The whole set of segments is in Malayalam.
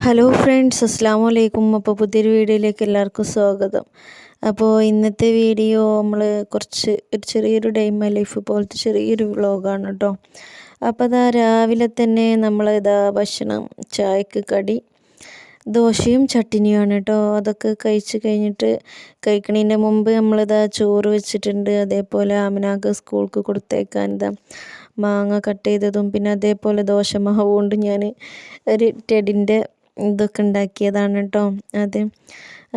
ഹലോ ഫ്രണ്ട്സ് അസ്സാം വലൈക്കും അപ്പോൾ പുതിയൊരു വീഡിയോയിലേക്ക് എല്ലാവർക്കും സ്വാഗതം. അപ്പോൾ ഇന്നത്തെ വീഡിയോ നമ്മൾ കുറച്ച് ഒരു ചെറിയൊരു ഡേ മൈ ലൈഫ് പോലത്തെ ചെറിയൊരു വ്ളോഗാണ് കേട്ടോ. അപ്പോൾ അതാ രാവിലെ തന്നെ നമ്മൾ ഇതാ ഭക്ഷണം ചായക്ക് കടി ദോശയും ചട്ടിനിയുമാണ് കേട്ടോ. അതൊക്കെ കഴിച്ച് കഴിഞ്ഞിട്ട് കഴിക്കണതിന്റെ മുമ്പ് നമ്മളിതാ ചോറ് വെച്ചിട്ടുണ്ട്. അതേപോലെ ആമനാക്ക് സ്കൂൾക്ക് കൊടുത്തേക്കാൻ ഇതാ മാങ്ങ കട്ട് ചെയ്തതും പിന്നെ അതേപോലെ ദോശമാവ് കൊണ്ട് ഞാൻ ഒരു ടെഡിന്റെ ഇതൊക്കെ ഉണ്ടാക്കിയതാണ് കേട്ടോ അതെ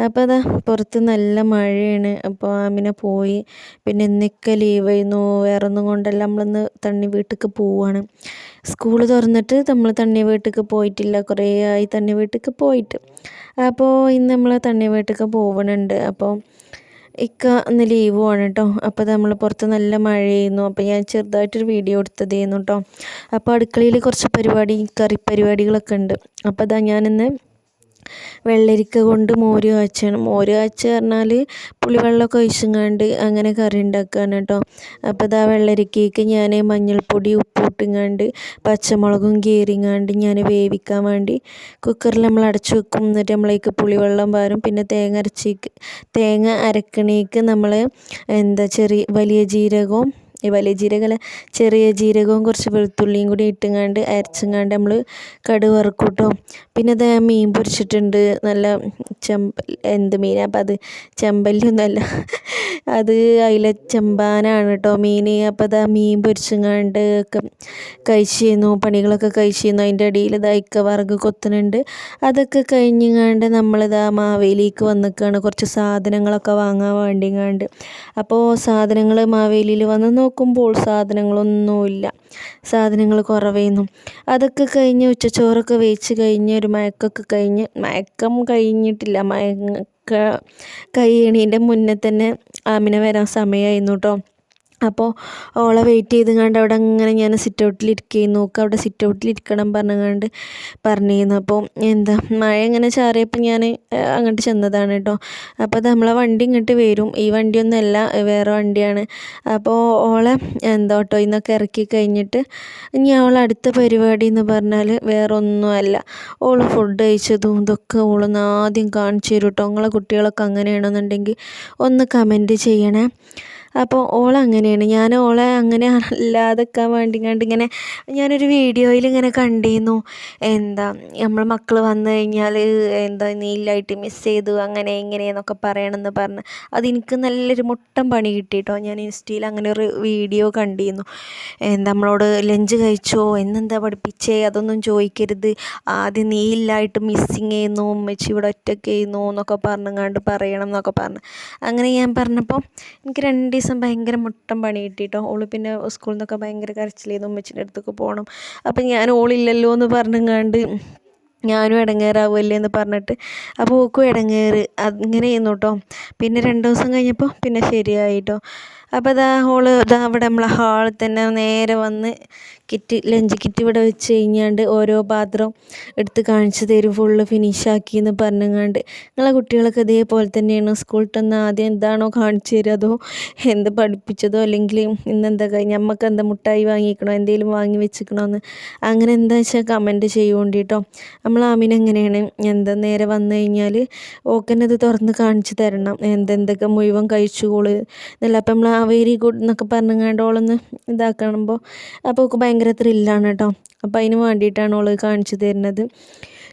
അപ്പോൾ അതാ പുറത്ത് നല്ല മഴയാണ്. അപ്പോൾ ആമിന പോയി. പിന്നെ ഇന്നൊക്കെ ലീവായിരുന്നു വേറെ ഒന്നും കൊണ്ടല്ല. നമ്മളിന്ന് തണ്ണി വീട്ടിലേക്ക് പോവാണ്. സ്കൂൾ തുറന്നിട്ട് നമ്മൾ തണ്ണി വീട്ടിലേക്ക് പോയിട്ടില്ല. കുറേ ആയി തണ്ണി വീട്ടിലേക്ക് പോയിട്ട്. അപ്പോൾ ഇന്ന് നമ്മൾ തണ്ണി വീട്ടിലേക്ക് പോകണുണ്ട് അപ്പോൾ ഇക്ക ലീവ് ലീവുമാണ് കേട്ടോ അപ്പോൾ നമ്മൾ പുറത്ത് നല്ല മഴയായിരുന്നു. അപ്പോൾ ഞാൻ ചെറുതായിട്ടൊരു വീഡിയോ എടുത്തതായിരുന്നു കേട്ടോ അപ്പോൾ അടുക്കളയിൽ കുറച്ച് പരിപാടി കറി പരിപാടികളൊക്കെ ഉണ്ട്. അപ്പോൾ അതാ ഞാനിന്ന് വെള്ളരിക്ക കൊണ്ട് മോര് കാച്ചാണ്. മോര് കാച്ച പറഞ്ഞാൽ പുളിവെള്ളമൊക്കെ ഒഴിച്ചങ്ങാണ്ട് അങ്ങനെ കറി ഉണ്ടാക്കുകയാണ് കേട്ടോ. അപ്പോൾ ഇതാ വെള്ളരിക്കയ്ക്ക് ഞാൻ മഞ്ഞൾപ്പൊടി ഉപ്പിട്ടുങ്ങാണ്ട് പച്ചമുളകും കീറിങ്ങാണ്ട് ഞാൻ വേവിക്കാൻ വേണ്ടി കുക്കറിൽ നമ്മൾ അടച്ചു വെക്കും. എന്നിട്ട് നമ്മളേക്ക് പുളിവെള്ളം പാരും പിന്നെ തേങ്ങ അരച്ചേക്ക് തേങ്ങ അരക്കണേക്ക് നമ്മൾ എന്താ ചെറിയ വലിയ ജീരകവും ഈ വലിയ ജീരകമല്ല ചെറിയ ജീരകവും കുറച്ച് വെളുത്തുള്ളിയും കൂടി ഇട്ടുങ്ങാണ്ട് അരച്ചങ്ങാണ്ട് നമ്മൾ കടുക് വറുക്കൂട്ടോ. പിന്നെ അത് മീൻ പൊരിച്ചിട്ടുണ്ട്. നല്ല ചെമ്പ എന്ത് മീനാ അപ്പം അത്? ചെമ്പല്ലിയൊന്നുമല്ല അത് അതിലെ ചെമ്പാനാണ് കേട്ടോ മീൻ. അപ്പോൾ അത് മീൻ പൊരിച്ചുങ്ങാണ്ട് ഒക്കെ കഴിച്ചിരുന്നു. പണികളൊക്കെ കഴിച്ചിരുന്നു. അതിന്റെ അടിയിൽ ഇതാ ഇക്ക വറക് കൊത്തുന്നുണ്ട് അതൊക്കെ കഴിഞ്ഞങ്ങാണ്ട് നമ്മളിതാ മാവേലിക്ക് വന്നിക്കാണ്. കുറച്ച് സാധനങ്ങളൊക്കെ വാങ്ങാൻ വേണ്ടിങ്ങാണ്ട്. അപ്പോൾ സാധനങ്ങൾ മാവേലിയിൽ വന്ന് നോക്കുമ്പോൾ സാധനങ്ങളൊന്നുമില്ല. സാധനങ്ങൾ കുറവേന്നു. അതൊക്കെ കഴിഞ്ഞ് ഉച്ചച്ചോറൊക്കെ വേച്ച് കഴിഞ്ഞ് ഒരു മയക്കൊക്കെ കഴിഞ്ഞ് മയക്കം കഴിഞ്ഞിട്ടില്ല. മയക്ക കഴിയണീന്റെ മുന്നേ തന്നെ ആമിന വരാൻ സമയമായിരുന്നു കേട്ടോ അപ്പോൾ ഓളെ വെയിറ്റ് ചെയ്ത് കണ്ട് അവിടെ അങ്ങനെ ഞാൻ സിറ്റ് ഔട്ടിൽ ഇരിക്കുകയും നോക്കുക അവിടെ സിറ്റ് ഔട്ടിൽ ഇരിക്കണം പറഞ്ഞുകൊണ്ട് പറഞ്ഞിരുന്നു. അപ്പോൾ എന്താ മഴ ഇങ്ങനെ ചാറിയപ്പോൾ ഞാൻ അങ്ങോട്ട് ചെന്നതാണ് കേട്ടോ അപ്പോൾ അത് നമ്മളെ വണ്ടി ഇങ്ങോട്ട് വരും. ഈ വണ്ടിയൊന്നുമല്ല വേറെ വണ്ടിയാണ്. അപ്പോൾ ഓളെ എന്താ ഓട്ടോയിൽ നിന്നൊക്കെ ഇറക്കി കഴിഞ്ഞിട്ട് ഇനി അവൾ അടുത്ത പരിപാടി എന്ന് പറഞ്ഞാൽ വേറെ ഒന്നുമല്ല ഓൾ ഫുഡ് കഴിച്ചതും ഇതൊക്കെ ഓളൊന്ന് ആദ്യം കാണിച്ചു തരും കേട്ടോ നിങ്ങളെ കുട്ടികളൊക്കെ അങ്ങനെയാണെന്നുണ്ടെങ്കിൽ ഒന്ന് കമന്റ് ചെയ്യണേ. അപ്പോൾ ഓൾ അങ്ങനെയാണ്. ഞാൻ ഓളെ അങ്ങനെ അല്ലാതെക്കാൻ വേണ്ടി കണ്ട് ഇങ്ങനെ ഞാനൊരു വീഡിയോയിൽ ഇങ്ങനെ കണ്ടിരുന്നു. എന്താ നമ്മൾ മക്കൾ വന്നു കഴിഞ്ഞാൽ എന്താ നീലായിട്ട് മിസ് ചെയ്തു അങ്ങനെ ഇങ്ങനെ എന്നൊക്കെ പറയണമെന്ന് പറഞ്ഞ് അതെനിക്ക് നല്ലൊരു മുട്ടം പണി കിട്ടിയിട്ടോ ഞാൻ ഇൻസ്റ്റയിൽ അങ്ങനെ ഒരു വീഡിയോ കണ്ടിരുന്നു. എന്താ നമ്മളോട് ലഞ്ച് കഴിച്ചോ എന്നെന്താ പഠിപ്പിച്ചേ അതൊന്നും ചോദിക്കരുത്. ആദ്യം നീലായിട്ട് മിസ്സിങ് ചെയ്യുന്നു ഉമ്മച്ചി ഇവിടെ ഒറ്റയ്ക്ക് ചെയ്യുന്നു എന്നൊക്കെ പറഞ്ഞങ്ങാണ്ട് പറയണം എന്നൊക്കെ പറഞ്ഞ്. അങ്ങനെ ഞാൻ പറഞ്ഞപ്പോൾ എനിക്ക് രണ്ട് ദിവസം ഭയങ്കര മുട്ടം പണി കിട്ടിയിട്ടോ ഓൾ പിന്നെ സ്കൂളിൽ നിന്നൊക്കെ ഭയങ്കര കരച്ചിലായിരുന്നു ഉമ്മച്ചിന്റെ അടുത്തൊക്കെ പോകണം അപ്പം ഞാൻ ഓളില്ലല്ലോ എന്ന് പറഞ്ഞുങ്ങാണ്ട് ഞാനും ഇടങ്ങേറാവുമല്ലേ എന്ന് പറഞ്ഞിട്ട് അപ്പോൾ ഓക്കും ഇടങ്ങേറ് അങ്ങനെ ചെയ്യുന്നു കേട്ടോ പിന്നെ രണ്ട് ദിവസം കഴിഞ്ഞപ്പോൾ പിന്നെ ശരിയായി കേട്ടോ അപ്പോൾ ഇതാ ഹോൾ ഇതാ ഇവിടെ നമ്മളെ ഹാളിൽ തന്നെ നേരെ വന്ന് കിറ്റ് ലഞ്ച് കിറ്റ് ഇവിടെ വെച്ച് കഴിഞ്ഞാണ്ട് ഓരോ പാത്രം എടുത്ത് കാണിച്ചു തരും. ഫുള്ള് ഫിനിഷാക്കി എന്ന് പറഞ്ഞങ്ങാണ്ട്. നിങ്ങളെ കുട്ടികളൊക്കെ ഇതേപോലെ തന്നെയാണ് സ്കൂളിൽ തന്നെ ആദ്യം എന്താണോ കാണിച്ചു തരിക? അതോ എന്ത് പഠിപ്പിച്ചതോ? അല്ലെങ്കിൽ ഇന്നെന്താ കഴിഞ്ഞ നമുക്ക് എന്താ മുട്ടായി വാങ്ങിക്കണോ? എന്തെങ്കിലും വാങ്ങി വെച്ചിക്കണോന്ന്? അങ്ങനെ എന്താ വെച്ചാൽ കമന്റ് ചെയ്യുകൊണ്ട് കേട്ടോ നമ്മൾ അമിനെങ്ങനെയാണ് എന്താ നേരെ വന്നു കഴിഞ്ഞാൽ ഓക്കന്നത് തുറന്ന് കാണിച്ചു തരണം. എന്തെന്തൊക്കെ മുഴുവൻ കഴിച്ചുകൊള്ളു എന്നല്ല അപ്പം നമ്മൾ ആ വെരി ഗുഡ് എന്നൊക്കെ പറഞ്ഞങ്ങാണ്ട് ഓളൊന്ന് ഇതാക്കണമ്പോൾ അപ്പോൾ ഒക്കെ ഭയങ്കര ത്രില്ലാണ് കേട്ടോ അപ്പോൾ അതിന് വേണ്ടിയിട്ടാണ് ഓൾ കാണിച്ചു തരുന്നത്.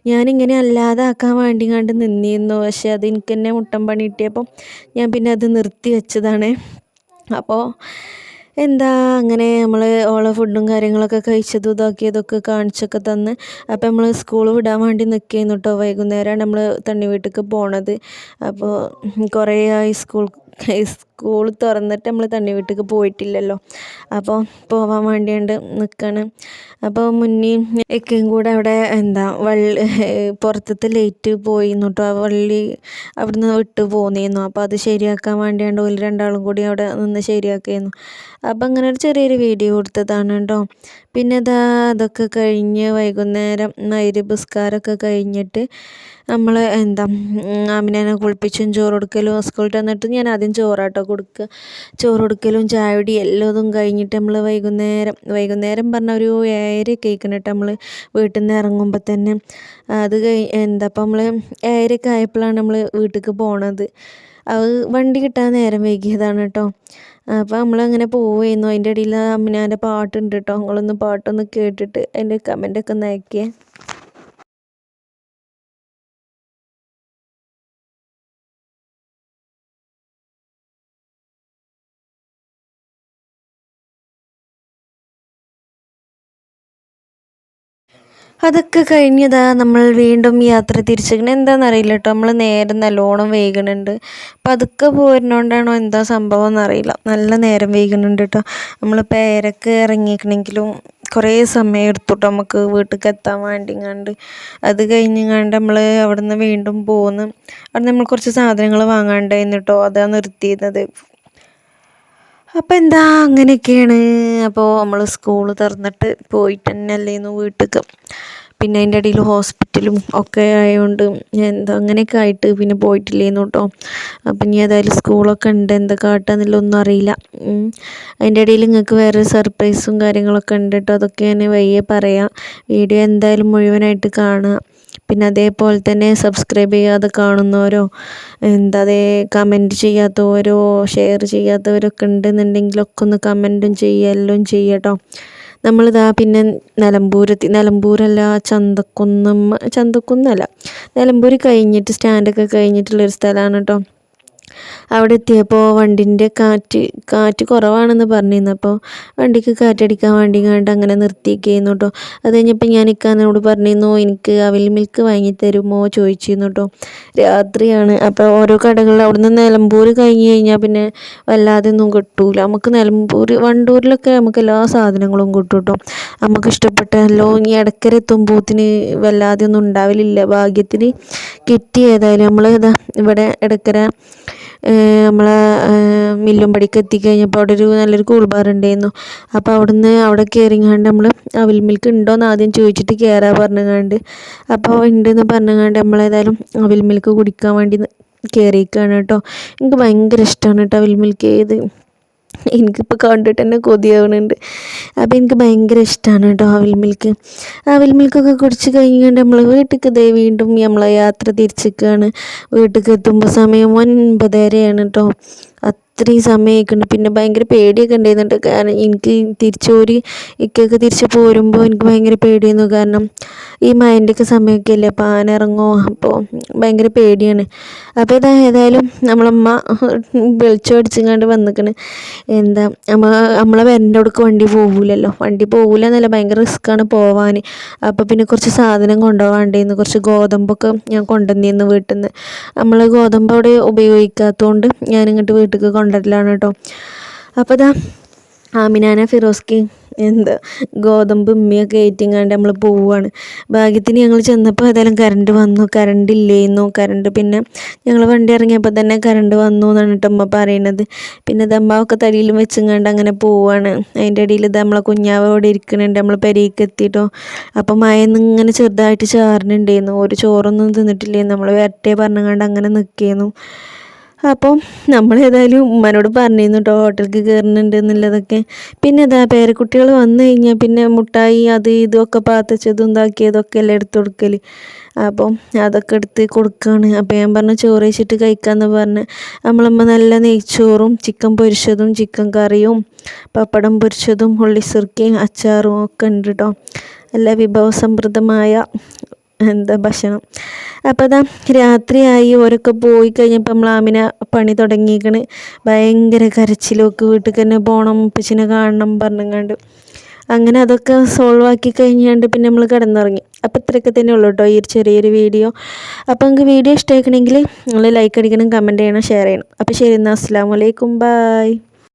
ഞാനിങ്ങനെ അല്ലാതെ ആക്കാൻ വേണ്ടി കണ്ട് നിന്നിരുന്നു. പക്ഷേ അത് എനിക്ക് തന്നെ മുട്ടം പണി കിട്ടിയപ്പോൾ ഞാൻ പിന്നെ അത് നിർത്തി വെച്ചതാണ്. അപ്പോൾ എന്താ അങ്ങനെ നമ്മൾ ഓളെ ഫുഡും കാര്യങ്ങളൊക്കെ കഴിച്ചതും ഇതാക്കിയതൊക്കെ കാണിച്ചൊക്കെ തന്ന് അപ്പോൾ നമ്മൾ സ്കൂൾ വിടാൻ വേണ്ടി നിൽക്കുന്നു കേട്ടോ വൈകുന്നേരമാണ് നമ്മൾ തണ്ണി വീട്ടിലേക്ക് പോണത്. അപ്പോൾ കുറേ ആയി സ്കൂൾ സ്കൂൾ തുറന്നിട്ട് നമ്മൾ തണ്ണി വീട്ടിലേക്ക് പോയിട്ടില്ലല്ലോ. അപ്പോൾ പോവാൻ വേണ്ടിയുണ്ട് നിൽക്കണം അപ്പോൾ മുന്നേയും ഒക്കെയും കൂടെ അവിടെ എന്താ വള്ളി പുറത്തത്തെ ലൈറ്റ് പോയി കേട്ടോ ആ വള്ളി അവിടുന്ന് വിട്ടു പോന്നിരുന്നു അപ്പോൾ അത് ശരിയാക്കാൻ വേണ്ടിയാണ്ട് ഒരു രണ്ടാളും കൂടി അവിടെ നിന്ന് ശരിയാക്കിയിരുന്നു അപ്പോൾ അങ്ങനെ ഒരു ചെറിയൊരു വീഡിയോ കൊടുത്തതാണ് കേട്ടോ പിന്നെ ഇതാ അതൊക്കെ കഴിഞ്ഞ് വൈകുന്നേരം മൈര് പുസ്കാരമൊക്കെ കഴിഞ്ഞിട്ട് നമ്മൾ എന്താ അമ്മിനെ കുളിപ്പിച്ചും ചോറ് കൊടുക്കലും സ്കൂളിൽ വന്നിട്ട് ഞാൻ ആദ്യം ചോറാട്ടോ കൊടുക്കുക. ചോറ് കൊടുക്കലും ചായടി എല്ലാതും കഴിഞ്ഞിട്ട് നമ്മൾ വൈകുന്നേരം വൈകുന്നേരം പറഞ്ഞ ഒരു ഏഴര കേൾക്കണിട്ട് നമ്മൾ വീട്ടിൽ നിന്ന് ഇറങ്ങുമ്പോൾ തന്നെ. അത് കഴി എന്താ അപ്പം നമ്മൾ ഏഴരയൊക്കെ ആയപ്പോഴാണ് നമ്മൾ വീട്ടിലേക്ക് പോണത്. അത് വണ്ടി കിട്ടാൻ നേരം വൈകിയതാണ് കേട്ടോ അപ്പോൾ നമ്മളങ്ങനെ പോവുമായിരുന്നു അതിന്റെ ഇടയിൽ അമ്മിനാന്റെ പാട്ടുണ്ട് കേട്ടോ നിങ്ങളൊന്ന് പാട്ടൊന്ന് കേട്ടിട്ട് അതിന്റെ കമന്റൊക്കെ ഒന്ന് അയക്കിയേ അതൊക്കെ കഴിഞ്ഞതാ നമ്മൾ വീണ്ടും യാത്ര തിരിച്ചിരിക്കണം. എന്താണെന്നറിയില്ല കേട്ടോ നമ്മൾ നേരം നല്ലോണം വൈകുന്നുണ്ട് പതുക്കെ പോരുന്നോണ്ടാണോ എന്താ സംഭവം എന്നറിയില്ല നല്ല നേരം വൈകുന്നുണ്ട് കേട്ടോ നമ്മൾ പേരൊക്കെ ഇറങ്ങിക്കണമെങ്കിലും കുറേ സമയം എടുത്തു നമുക്ക് വീട്ടിലേക്ക് എത്താൻ വേണ്ടി കണ്ട് അത് കഴിഞ്ഞ് നമ്മൾ അവിടെ നിന്ന് വീണ്ടും പോന്ന്. അവിടെ നമ്മൾ കുറച്ച് സാധനങ്ങൾ വാങ്ങാണ്ടായിരുന്നു കേട്ടോ അതാണ് നിർത്തിയിരുന്നത്. അപ്പോൾ എന്താ അങ്ങനെയൊക്കെയാണ്. അപ്പോൾ നമ്മൾ സ്കൂൾ തുറന്നിട്ട് പോയിട്ട് തന്നെ അല്ലേന്ന് വീട്ടിലേക്ക് പിന്നെ അതിന്റെ ഇടയിൽ ഹോസ്പിറ്റലും ഒക്കെ ആയതുകൊണ്ട് എന്താ അങ്ങനെയൊക്കെ ആയിട്ട് പിന്നെ പോയിട്ടില്ലേന്നു കേട്ടോ അപ്പം ഇനി ഏതായാലും സ്കൂളൊക്കെ ഉണ്ട് എന്താ കാട്ടുക ഒന്നും അറിയില്ല അതിന്റെ ഇടയിൽ നിങ്ങൾക്ക് വേറെ സർപ്രൈസും കാര്യങ്ങളൊക്കെ ഉണ്ട് കേട്ടോ അതൊക്കെ ഞാൻ വയ്യെ പറയാം. വീഡിയോ എന്തായാലും മുഴുവനായിട്ട് കാണുക പിന്നെ അതേപോലെ തന്നെ സബ്സ്ക്രൈബ് ചെയ്യാതെ കാണുന്നവരോ എന്താ അതേ കമന്റ് ചെയ്യാത്തവരോ ഷെയർ ചെയ്യാത്തവരൊക്കെ ഉണ്ടെന്നുണ്ടെങ്കിലൊക്കെ ഒന്ന് കമന്റും ചെയ്യലും ചെയ്യട്ടോ നമ്മളിതാ പിന്നെ നിലമ്പൂരെത്തി നിലമ്പൂരല്ല ചന്തക്കുന്നം ചന്തക്കുന്നല്ല നിലമ്പൂർ കഴിഞ്ഞിട്ട് സ്റ്റാൻഡൊക്കെ കഴിഞ്ഞിട്ടുള്ളൊരു സ്ഥലമാണ് കേട്ടോ അവിടെ എത്തിയപ്പോൾ വണ്ടിന്റെ കാറ്റ് കാറ്റ് കുറവാണെന്ന് പറഞ്ഞിരുന്നു. അപ്പോൾ വണ്ടിക്ക് കാറ്റടിക്കാൻ വേണ്ടി കണ്ട് അങ്ങനെ നിർത്തിയിരിക്കുന്നു കേട്ടോ അത് കഴിഞ്ഞപ്പോൾ ഞാൻ ഇക്കാനോട് പറഞ്ഞിരുന്നു എനിക്ക് അവിൽ മിൽക്ക് വാങ്ങി തരുമോ? ചോദിച്ചിരുന്നു കേട്ടോ രാത്രിയാണ്. അപ്പോൾ ഓരോ കടകളിൽ അവിടുന്ന് നിലമ്പൂർ കഴിഞ്ഞ് കഴിഞ്ഞാൽ പിന്നെ വല്ലാതെ ഒന്നും കിട്ടൂല. നമുക്ക് നിലമ്പൂർ വണ്ടൂരിലൊക്കെ നമുക്ക് എല്ലാ സാധനങ്ങളും കിട്ടും കേട്ടോ നമുക്ക് ഇഷ്ടപ്പെട്ടല്ലോ ഇനി ഇടക്കര എത്തുമ്പോത്തിന് വല്ലാതെ ഒന്നും ഉണ്ടാവലില്ല. ഭാഗ്യത്തിന് കിട്ടി ഏതായാലും. നമ്മൾ ഇതാ ഇവിടെ ഇടക്കര നമ്മളെ മില്ലും പടിക്ക് എത്തിക്കഴിഞ്ഞപ്പോൾ അവിടെ ഒരു നല്ലൊരു കൂൾ ബാർ ഉണ്ടായിരുന്നു അപ്പോൾ അവിടുന്ന് അവിടെ കയറിങ്ങാണ്ട് നമ്മൾ അവിൽ മിൽക്ക് ഉണ്ടോയെന്ന് ആദ്യം ചോദിച്ചിട്ട് കയറാൻ പറഞ്ഞങ്ങാണ്ട്. അപ്പോൾ ഉണ്ടെന്ന് പറഞ്ഞങ്ങാണ്ട് നമ്മളേതായാലും അവിൽ മിൽക്ക് കുടിക്കാൻ വേണ്ടി കയറിയിരിക്കുകയാണ് കേട്ടോ. എനിക്ക് ഭയങ്കര ഇഷ്ടമാണ് കേട്ടോ അവിൽ മിൽക്ക് ഏത് എനിക്കിപ്പോൾ കണ്ടിട്ട് തന്നെ കൊതിയാവുന്നുണ്ട് അപ്പോൾ എനിക്ക് ഭയങ്കര ഇഷ്ടമാണ് കേട്ടോ അവിൽ മിൽക്ക്. അവിൽ മിൽക്കൊക്കെ കുടിച്ച് കഴിഞ്ഞുകൊണ്ട് നമ്മൾ വീട്ടിലേക്ക് ദേ വീണ്ടും നമ്മളെ യാത്ര തിരിച്ചിരിക്കുകയാണ് വീട്ടിലേക്ക് എത്തുമ്പോൾ സമയം ഒൻപതരയാണ് കേട്ടോ അത്രയും സമയമൊക്കെ പിന്നെ ഭയങ്കര പേടിയൊക്കെ ഉണ്ടായിരുന്നുണ്ട്. കാരണം എനിക്ക് തിരിച്ചോരി ഇക്കൊക്കെ തിരിച്ച് പോരുമ്പോൾ എനിക്ക് ഭയങ്കര പേടിയായിരുന്നു. കാരണം ഈ മഴന്റെയൊക്കെ സമയമൊക്കെ അല്ലേ അപ്പോൾ ആന ഇറങ്ങുമോ? അപ്പോൾ ഭയങ്കര പേടിയാണ്. അപ്പോൾ ഇതാ ഏതായാലും നമ്മളമ്മ വെളിച്ചം അടിച്ചങ്ങാണ്ട് വന്നിക്കണ്. എന്താ നമ്മ നമ്മളെ വരന്റെ അവിടേക്ക് വണ്ടി പോകില്ലല്ലോ വണ്ടി പോകില്ല എന്നല്ല ഭയങ്കര റിസ്ക്കാണ് പോവാൻ. അപ്പോൾ പിന്നെ കുറച്ച് സാധനം കൊണ്ടുപോകാണ്ടായിരുന്നു കുറച്ച് ഗോതമ്പൊക്കെ ഞാൻ കൊണ്ടുവന്നിരുന്നു വീട്ടിൽ നിന്ന് നമ്മൾ ഗോതമ്പ് അവിടെ ഉപയോഗിക്കാത്തതുകൊണ്ട് ഞാൻ ഇങ്ങോട്ട് വീട്ടിലേക്ക് കൊണ്ടുവരലാണ് കേട്ടോ അപ്പോൾ ഇതാ ആമിനാന ഫിറോസ്കി എന്ത് ഗോതമ്പ് ഉമ്മയൊക്കെ ഏറ്റിങ്ങാണ്ട് നമ്മൾ പോവുകയാണ് ഭാഗ്യത്തിന് ഞങ്ങൾ ചെന്നപ്പോൾ ഏതായാലും കറണ്ട് വന്നു. കറണ്ട് ഇല്ലേന്നു. കറണ്ട് പിന്നെ ഞങ്ങൾ വണ്ടി ഇറങ്ങിയപ്പോൾ തന്നെ കറണ്ട് വന്നു എന്നാണ് കേട്ടോ അമ്മ പറയുന്നത് പിന്നെ ദമ്മാവൊക്കെ തലയിലും കണ്ട് അങ്ങനെ പോവുകയാണ് അതിന്റെ ഇടയിൽ ഇത് നമ്മളെ കുഞ്ഞാവ് അവിടെ ഇരിക്കുന്നുണ്ട് നമ്മൾ പെരേക്ക് എത്തിയിട്ടോ അപ്പം മഴന്ന് ഇങ്ങനെ ചെറുതായിട്ട് ചാറിനുണ്ടായിരുന്നു ഒരു ചോറൊന്നും തിന്നിട്ടില്ലായിരുന്നു നമ്മൾ വരട്ടെ പറഞ്ഞങ്ങാണ്ട് അങ്ങനെ നിൽക്കുന്നു അപ്പോൾ നമ്മൾ ഏതായാലും ഉമ്മനോട് പറഞ്ഞിരുന്നു കേട്ടോ ഹോട്ടലിൽ കയറുന്നുണ്ട് എന്നുള്ളതൊക്കെ. പിന്നെ അതാ പേരക്കുട്ടികൾ വന്നു കഴിഞ്ഞാൽ പിന്നെ മുട്ടായി അത് ഇതൊക്കെ പാത്തച്ചതും ഇതാക്കിയതൊക്കെ എല്ലാം എടുത്ത് കൊടുക്കൽ അപ്പം അതൊക്കെ എടുത്ത് കൊടുക്കുകയാണ് അപ്പോൾ ഞാൻ പറഞ്ഞു ചോറ് വെച്ചിട്ട് കഴിക്കാമെന്ന് പറഞ്ഞ്. നമ്മളമ്മ നല്ല നെയ്ച്ചോറും ചിക്കൻ പൊരിച്ചതും ചിക്കൻ കറിയും പപ്പടം പൊരിച്ചതും ഉള്ളിസുർക്കയും അച്ചാറും ഒക്കെ ഉണ്ട് കേട്ടോ നല്ല വിഭവസമൃദ്ധമായ എന്താ ഭക്ഷണം? അപ്പോൾ അതാ രാത്രിയായി ഓരൊക്കെ പോയി കഴിഞ്ഞപ്പോൾ നമ്മൾ ആമിന പണി തുടങ്ങിയിരിക്കണ് ഭയങ്കര കരച്ചിലൊക്കെ വീട്ടിൽ തന്നെ പോകണം പിച്ചിനെ കാണണം പറഞ്ഞങ്ങാണ്ട്. അങ്ങനെ അതൊക്കെ സോൾവ് ആക്കി കഴിഞ്ഞാണ്ട് പിന്നെ നമ്മൾ കിടന്നുറങ്ങി. അപ്പോൾ ഇത്രയൊക്കെ തന്നെ ഉള്ളൂ കേട്ടോ ഈ ചെറിയൊരു വീഡിയോ. അപ്പോൾ നിങ്ങൾക്ക് വീഡിയോ ഇഷ്ടമാക്കണമെങ്കിൽ നിങ്ങൾ ലൈക്ക് അടിക്കണം കമന്റ് ചെയ്യണം ഷെയർ ചെയ്യണം. അപ്പോൾ ശരി എന്നാൽ അസ്സാം വലൈക്കും ബായ്